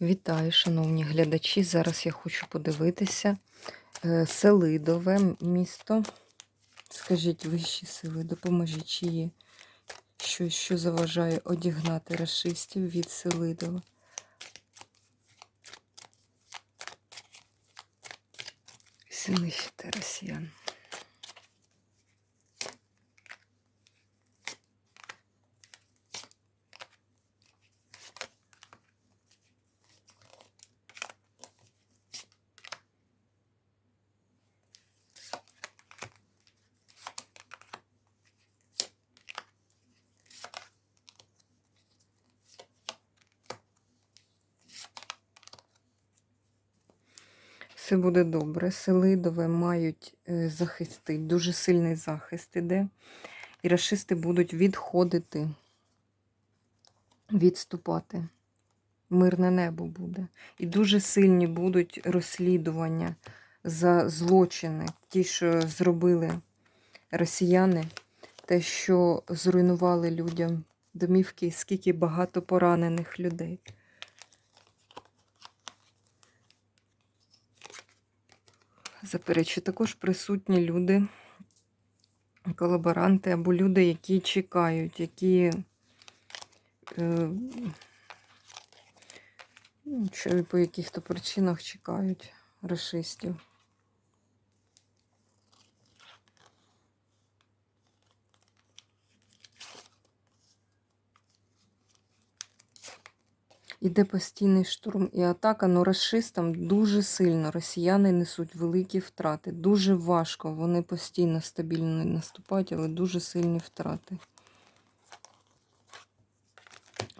Вітаю, шановні глядачі. Зараз я хочу подивитися е, Селидове місто. Скажіть вищі сили, допоможіть, чи є щось, що заважає одігнати расистів від Селидова. Знищити росіян. Все буде добре. Селидове мають е, захисти, дуже сильний захист іде. І рашисти будуть відходити, відступати. Мирне небо буде. І дуже сильні будуть розслідування за злочини, ті, що зробили росіяни, те, що зруйнували людям домівки, скільки багато поранених людей. Заперечу, також присутні люди, колаборанти або люди, які чекають, які е, ну, по яких-то причинах чекають расистів. Іде постійний штурм і атака, але расистам дуже сильно. Росіяни несуть великі втрати. Дуже важко. Вони постійно стабільно наступають, але дуже сильні втрати.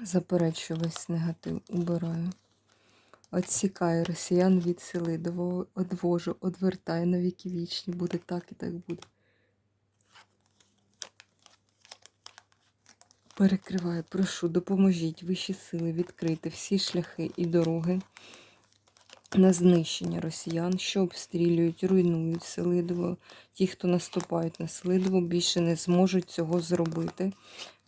Заперечую весь негатив, убираю. Отсікаю росіян від Селидового, одвожу, одвертаю на віки вічні. Буде так і так буде. Перекриваю, прошу, допоможіть вищі сили відкрити всі шляхи і дороги на знищення росіян, що обстрілюють, руйнують Селидово. Ті, хто наступають на Селидово, більше не зможуть цього зробити.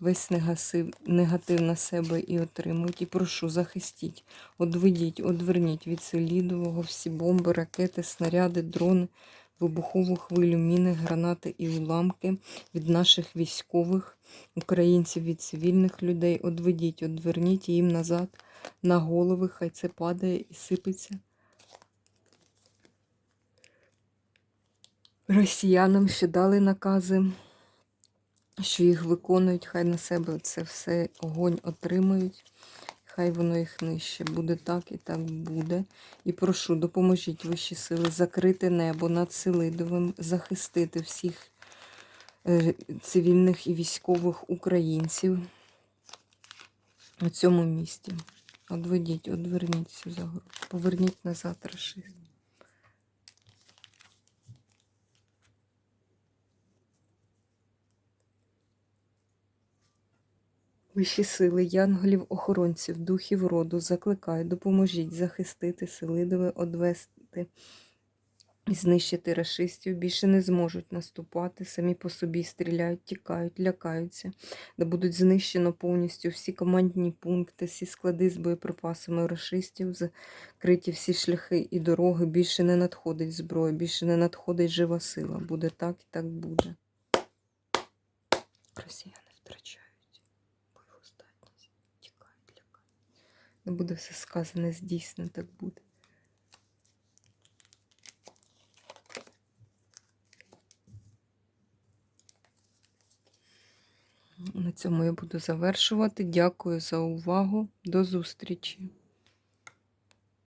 Весь негатив, негатив на себе і отримують. І прошу, захистіть, одведіть, одверніть від Селидового всі бомби, ракети, снаряди, дрони, вибухову хвилю, міни, гранати і уламки від наших військових, українців від цивільних людей. Одведіть, одверніть їм назад на голови, хай це падає і сипеться. Росіянам, що дали накази, що їх виконують, хай на себе це все огонь отримують. Хай воно їх нижче. Буде так і так буде. І прошу, допоможіть вищі сили закрити небо над Селидовим, захистити всіх е, цивільних і військових українців у цьому місті. Одведіть, одверніть цю загрозу. Поверніть назад рашизм. Вищі сили, янголів, охоронців, духів роду, закликаю, допоможіть захистити Селидове, одвести і знищити рашистів. Більше не зможуть наступати, самі по собі стріляють, тікають, лякаються, де будуть знищено повністю всі командні пункти, всі склади з боєприпасами рашистів, закриті всі шляхи і дороги. Більше не надходить зброя, більше не надходить жива сила. Буде так і так буде. Росіяни втрачають тікають, лякають. Не буде все сказане, здійснено, так буде. На цьому я буду завершувати. Дякую за увагу. До зустрічі!